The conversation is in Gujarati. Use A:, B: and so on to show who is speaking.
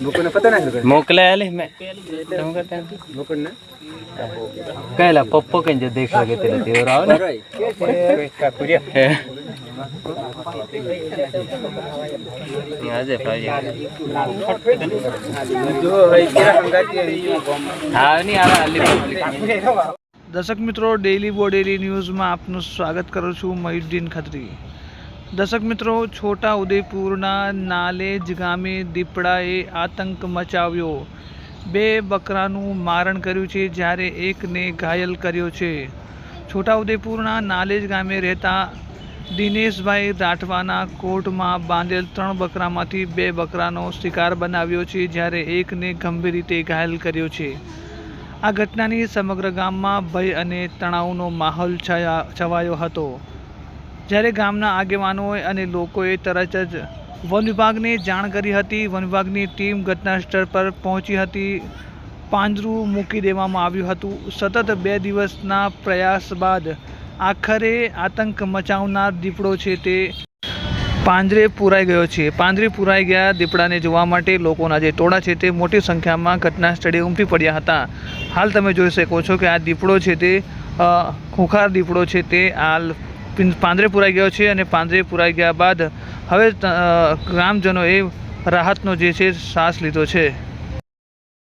A: મુકુને પતા ના
B: મોકલાયા લે મેં. તમે કરતા
A: મુકુને
B: કહેલા પપ્પો કઈ જે દેખ લગે તેરે તેવર આવ ને? હે. આજે ભાઈ.
A: જો હઈ કેરા હંગાતી
B: હા ની આવે આલી પબ્લિક
C: દર્શક મિત્રો ડેઈલી બોડેલી ન્યૂઝમાં આપનું સ્વાગત કરું છું મયુદ્દીન ખત્રી. દર્શક મિત્રો, છોટા ઉદેપુરના નાલેજ ગામે દીપડાએ આતંક મચાવ્યો. બે બકરાનું મારણ કર્યું છે જ્યારે એકને ઘાયલ કર્યો છે. છોટાઉદેપુરના નાલેજ ગામે રહેતા દિનેશભાઈ રાઠવાના કોર્ટમાં બાંધેલ ત્રણ બકરામાંથી બે બકરાનો શિકાર બનાવ્યો છે જ્યારે એકને ગંભીર રીતે ઘાયલ કર્યો છે. આ ઘટનાની સમગ્ર ગામમાં ભય અને તણાવનો માહોલ છવાયો હતો. જ્યારે ગામના આગેવાનોએ અને લોકોએ તરત જ વન વિભાગને જાણ કરી હતી, વન વિભાગની ટીમ ઘટના સ્થળ પર પહોંચી હતી. પાંજરું મૂકી દેવામાં આવ્યું હતું. સતત બે દિવસના પ્રયાસ બાદ આખરે આતંક મચાવનાર દીપડો છે તે પાંજરે પુરાઈ ગયો છે. પાંજરે પુરાઈ ગયા દીપડાને જોવા માટે લોકોના જે ટોળા છે તે મોટી સંખ્યામાં ઘટના સ્થળે ઉમટી પડ્યા હતા. હાલ તમે જોઈ શકો છો કે આ દીપડો છે તે ખુંખાર દીપડો છે તે હાલ પાંજરે પુરાઈ ગયો છે અને પાંદરે પુરાઈ ગયા બાદ હવે ગ્રામજનોએ રાહતનો જે છે, શ્વાસ લીધો છે.